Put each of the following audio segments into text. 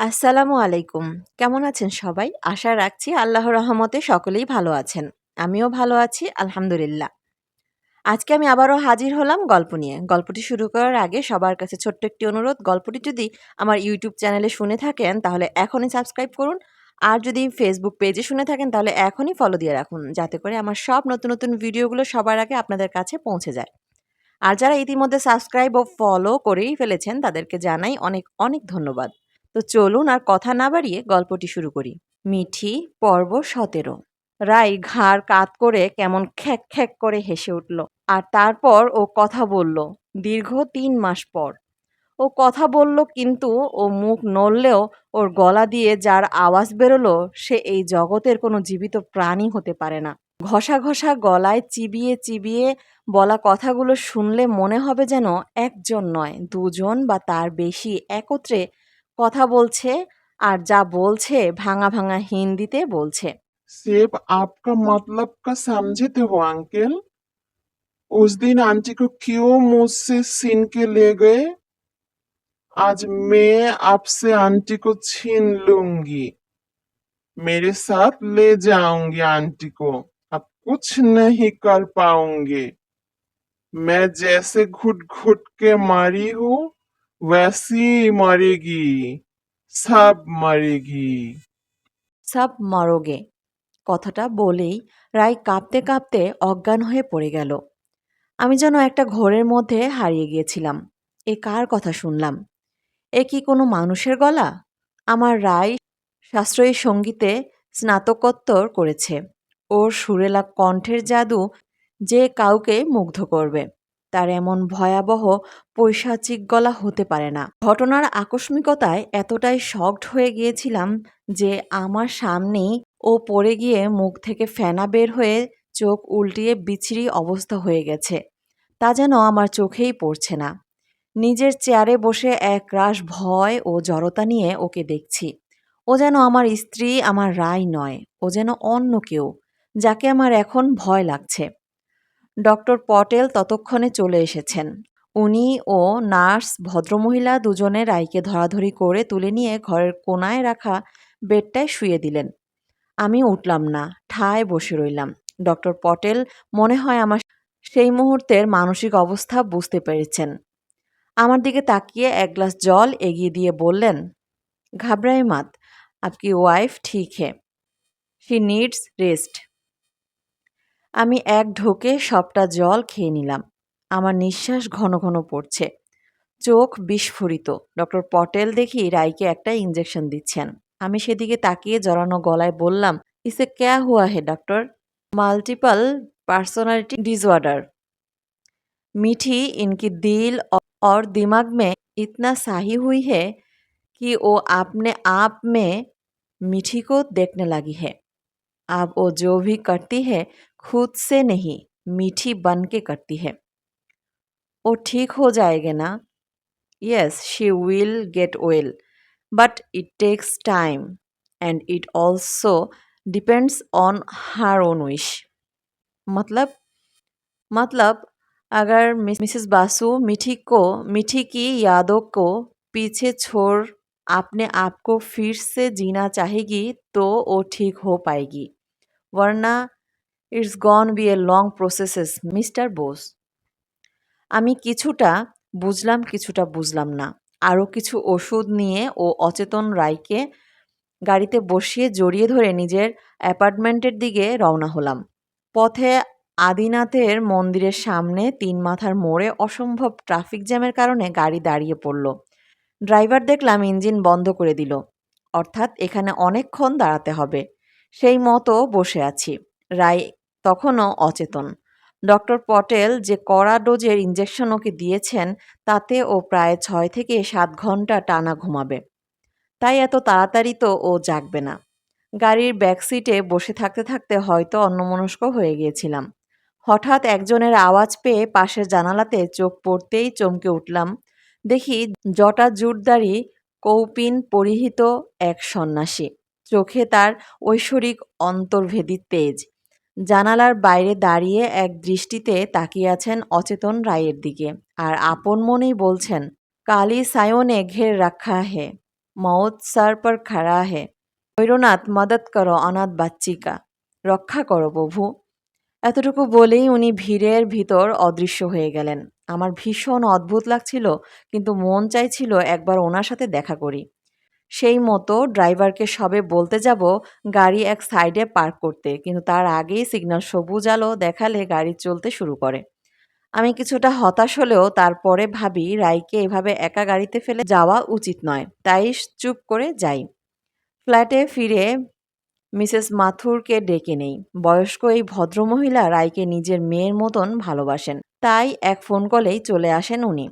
আসসালামু আলাইকুম। কেমন আছেন সবাই? আশা রাখছি আল্লাহর রহমতে সকলেই ভালো আছেন। আমিও ভালো আছি আলহামদুলিল্লাহ। আজকে আমি আবারও হাজির হলাম গল্প নিয়ে। গল্পটি শুরু করার আগে সবার কাছে ছোট্ট একটি অনুরোধ, গল্পটি যদি আমার ইউটিউব চ্যানেলে শুনে থাকেন তাহলে এখনই সাবস্ক্রাইব করুন। আর যদি ফেসবুক পেজে শুনে থাকেন তাহলে এখনই ফলো দিয়ে রাখুন যাতে করে আমার সব নতুন, নতুন ভিডিওগুলো সবার আগে আপনাদের কাছে পৌঁছে যায়। আর যারা ইতিমধ্যে সাবস্ক্রাইব ও ফলো করেই ফেলেছেন তাদেরকে জানাই অনেক, অনেক ধন্যবাদ। তো চলুন আর কথা না বাড়িয়ে গল্পটি শুরু করি। মিঠি, পর্ব সতেরো। রাই ঘাড় কাত করে কেমন খ্যাক খ্যাক করে হেসে উঠল আর তারপর ও কথা বলল দীর্ঘ তিন মাস পর। ও কথা বলল কিন্তু ও মুখ নড়লেও ওর গলা দিয়ে যার আওয়াজ বেরোলো সে এই জগতের কোনো জীবিত প্রাণী হতে পারে না। ঘষা ঘষা গলায় চিবিয়ে চিবিয়ে বলা কথাগুলো শুনলে মনে হবে যেন একজন নয়, দুজন বা তার বেশি একত্রে কথা বলছে আর যা বলছে ভাঙা ভাঙা হিন্দিতে বলছে सेब आपका मतलब का समझते हो अंकल उस दिन आंटी को क्यों मुझसे छीन के ले गए आज मैं आपसे आंटी को छीन लूंगी मेरे साथ ले जाऊंगी आंटी को अब कुछ नहीं कर पाऊंगी मैं जैसे घुट घुट के मारी हूँ वैसी ही मरेगी सब मरेगी সব মরগে কথাটা বলেই রাই কাঁপতে কাঁপতে অজ্ঞান হয়ে পড়ে গেল আমি যেন একটা ঘোরের মধ্যে হারিয়ে গিয়েছিলাম এ কার কথা শুনলাম এ কি কোনো মানুষের গলা আমার রায় শাস্ত্রীয় সঙ্গীতে স্নাতকোত্তর করেছে ওর সুরেলা কণ্ঠের জাদু যে কাউকে মুগ্ধ করবে তার এমন ভয়াবহ পৈশাচিক গলা হতে পারে না। ঘটনার আকস্মিকতায় এতটাই শকড হয়ে গিয়েছিলাম যে আমার সামনেই ও পড়ে গিয়ে মুখ থেকে ফেনা বের হয়ে চোখ উল্টিয়ে বিচ্ছিরি অবস্থা হয়ে গেছে। তা যেন আমার চোখেই পড়ছে না। নিজের চেয়ারে বসে এক রাশ ভয় ও জড়তা নিয়ে ওকে দেখছি। ও যেন আমার স্ত্রী, আমার রায় নয়। ও যেন অন্য কেউ, যাকে আমার এখন ভয় লাগছে। ডক্টর পটেল ততক্ষণে চলে এসেছেন। উনি ও নার্স ভদ্রমহিলা দুজনে রাইকে ধরাধরি করে তুলে নিয়ে ঘরের কোনায় রাখা বেডটায় শুয়ে দিলেন। আমি উঠলাম না, ঠায় বসে রইলাম। ডক্টর পটেল মনে হয় আমার সেই মুহূর্তের মানসিক অবস্থা বুঝতে পেরেছেন। আমার দিকে তাকিয়ে এক গ্লাস জল এগিয়ে দিয়ে বললেন ঘাবড়াই মাত, আপকি ওয়াইফ ঠিক হে। She needs rest. আমি এক ঢোকে সবটা জল খেয়ে নিলাম। আমার নিঃশ্বাস ঘন ঘন পড়ছে। চোখ বিস্ফোরিত। ডক্টর পটেল দেখি রাইকে একটা ইঞ্জেকশন দিচ্ছেন। আমি সেদিকে তাকিয়ে জড়ানো গলায় বললাম, ইসে ক্যা হুয়া হে, doctor? Multiple personality disorder Mithi, ইনকি দিল অর দিমাগ মে ইতনা সাহি হুই হে কি ও আপনে আপ মে মিঠি কো দেখনে লাগি হে। আপ ও জো ভি करती হে खुद से नहीं, मीठी बन के करती है। वो ठीक हो जाएगा ना? Yes she will get well but it takes time and it also depends on her own wish. मतलब? मतलब अगर मिसेस बासु मिठी को, मिठी की यादों को पीछे छोड़ अपने आप को फिर से जीना चाहेगी तो वो ठीक हो पाएगी, वरना it's gonna be a long processes mister Bose আমি কিছুটা বুঝলাম কিছুটা বুঝলাম না। আরও কিছু ওষুধ নিয়ে ও অচেতন রায়কে গাড়িতে বসিয়ে জড়িয়ে ধরে নিজের অ্যাপার্টমেন্টের দিকে রওনা হলাম। পথে আদিনাথের মন্দিরের সামনে তিন মাথার মোড়ে অসম্ভব ট্রাফিক জ্যামের কারণে গাড়ি দাঁড়িয়ে পড়ল। ড্রাইভার দেখলাম ইঞ্জিন বন্ধ করে দিল। অর্থাৎ এখানে অনেকক্ষণ দাঁড়াতে হবে। সেই মতো বসে আছি। রায় তখনও অচেতন। ডক্টর পটেল যে কড়া ডোজের ইঞ্জেকশন ওকে দিয়েছেন, তাতে ও প্রায় ছয় থেকে সাত ঘণ্টা টানা ঘুমাবে। তাই এত তাড়াতাড়ি তো ও জাগবে না। গাড়ির ব্যাকসিটে বসে থাকতে থাকতে হয়তো অন্যমনস্ক হয়ে গিয়েছিলাম। হঠাৎ একজনের আওয়াজ পেয়ে পাশের জানালাতে চোখ পড়তেই চমকে উঠলাম। দেখি জটা জুটদারি কৌপিন পরিহিত এক সন্ন্যাসী। চোখে তার ঐশ্বরিক অন্তর্ভেদী তেজ। জানালার বাইরে দাঁড়িয়ে এক দৃষ্টিতে তাকিয়ে আছেন অচেতন রায়ের দিকে আর আপন মনেই বলছেন, কালি সায়নে ঘের রাখা হে মৌত সার পর খাড়া হে ভৈরনাথ মদত করো অনাথ বাচ্চিকা, রক্ষা করো প্রভু। এতটুকু বলেই উনি ভিড়ের ভিতর অদৃশ্য হয়ে গেলেন। আমার ভীষণ অদ্ভুত লাগছিল, কিন্তু মন চাইছিল একবার ওনার সাথে দেখা করি। সেই মতো ড্রাইভারকে সবে বলতে যাব, গাড়ি এক সাইডে পার্ক করতে। কিন্তু তার আগেই সিগন্যাল সবুজ আলো দেখালে গাড়ি চলতে শুরু করে। আমি কিছুটা হতাশ হলেও তারপরে ভাবি, রাইকে এভাবে একা গাড়িতে ফেলে যাওয়া উচিত নয়। তাই চুপ করে যাই। ফ্ল্যাটে ফিরে মিসেস মাথুরকে ডেকে নেই। বয়স্ক এই ভদ্রমহিলা রায়কে নিজের মেয়ের মতন ভালোবাসেন। তাই এক ফোন কলেই চলে আসেন উনি।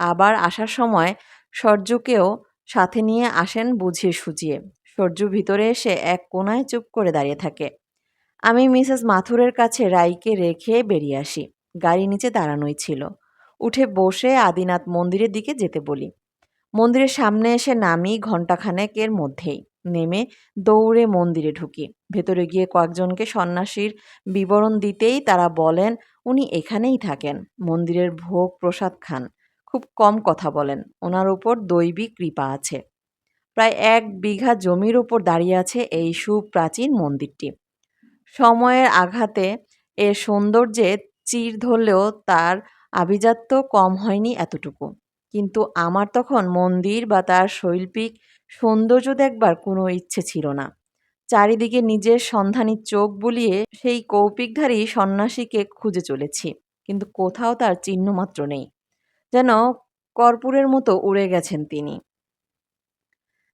আবার আসার সময় সর্যুকেও সাথে নিয়ে আসেন বুঝিয়ে সুজিয়ে। সূর্য ভিতরে এসে এক কোনায় চুপ করে দাঁড়িয়ে থাকে। আমি মিসেস মাথুরের কাছে রাইকে রেখে বেরিয়ে আসি। গাড়ি নিচে দাঁড়ানোই ছিল। উঠে বসে আদিনাথ মন্দিরের দিকে যেতে বলি। মন্দিরের সামনে এসে নামি ঘণ্টাখানেকের মধ্যেই। নেমে দৌড়ে মন্দিরে ঢুকি। ভেতরে গিয়ে কয়েকজনকে সন্ন্যাসীর বিবরণ দিতেই তারা বলেন, উনি এখানেই থাকেন। মন্দিরের ভোগ প্রসাদ খান। খুব কম কথা বলেন। ওনার উপর দৈবিক কৃপা আছে। প্রায় এক বিঘা জমির উপর দাঁড়িয়ে আছে এই সুপ্রাচীন মন্দিরটি। সময়ের আঘাতে এর সৌন্দর্যে চির ধরলেও তার আভিজাত্য কম হয়নি এতটুকু। কিন্তু আমার তখন মন্দির বা তার শৈল্পিক সৌন্দর্য দেখবার কোনো ইচ্ছে ছিল না। চারিদিকে নিজের সন্ধানী চোখ বুলিয়ে সেই কৌপিকধারী সন্ন্যাসীকে খুঁজে চলেছি। কিন্তু কোথাও তার চিহ্নমাত্র নেই। যেন কর্পূরের মতো উড়ে গেছেন তিনি।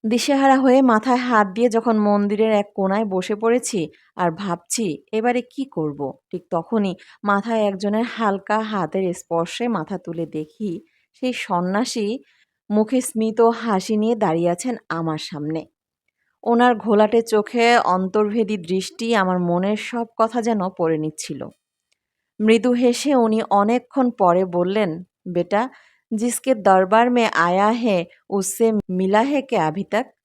দিশেহারা হয়ে মাথায় হাত দিয়ে যখন মন্দিরের এক কোনায় বসে পড়েছি আর ভাবছি, এবারে কি করব? ঠিক তখনই মাথায় একজনের হালকা হাতের স্পর্শে মাথা তুলে দেখি, সেই সন্ন্যাসী মুখে স্মিত হাসি নিয়ে দাঁড়িয়ে আছেন আমার সামনে। ওনার ঘোলাটে চোখে অন্তর্ভেদী দৃষ্টি আমার মনের সব কথা যেন পড়ে নিচ্ছিল। মৃদু হেসে উনি অনেকক্ষণ পরে বললেন বেটা जिसके दरबार में आया है उससे मिला है क्या अभी तक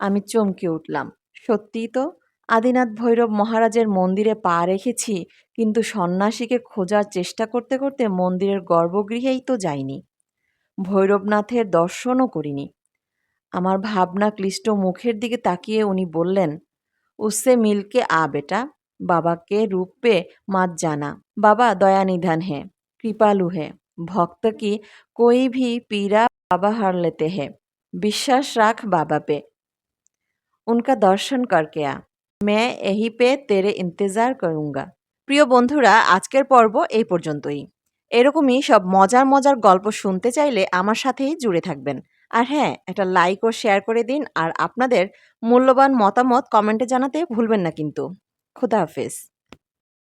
আমি চমকে উঠলাম সত্যিই তো আদিনাথ ভৈরব মহারাজের মন্দিরে পা রেখেছি কিন্তু সন্ন্যাসীকে খোঁজার চেষ্টা করতে করতে মন্দিরের গর্ভগৃহেই তো যাইনি ভৈরবনাথের দর্শনও করিনি আমার ভাবনা ক্লিষ্ট মুখের দিকে তাকিয়ে উনি বললেন উসে মিলকে আ বেটা বাবাকে রূপে মাত জানা বাবা দয়ানিধান है कृपालु है भक्त की कोई भी पीड़ा बाबा हर लेते हैं বিশ্বাস রাখ বাবা पे उनका दर्शन करके आ मैं यहीं पे तेरे इंतजार करूंगा প্রিয় বন্ধুরা আজকের পর্ব এই পর্যন্তই এরকমই সব মজার মজার গল্প শুনতে চাইলে আমার সাথেই জুড়ে থাকবেন আর হ্যাঁ একটা লাইক ও শেয়ার করে দিন আর আপনাদের মূল্যবান মতামত কমেন্টে জানাতে ভুলবেন না কিন্তু খুদা হাফেজ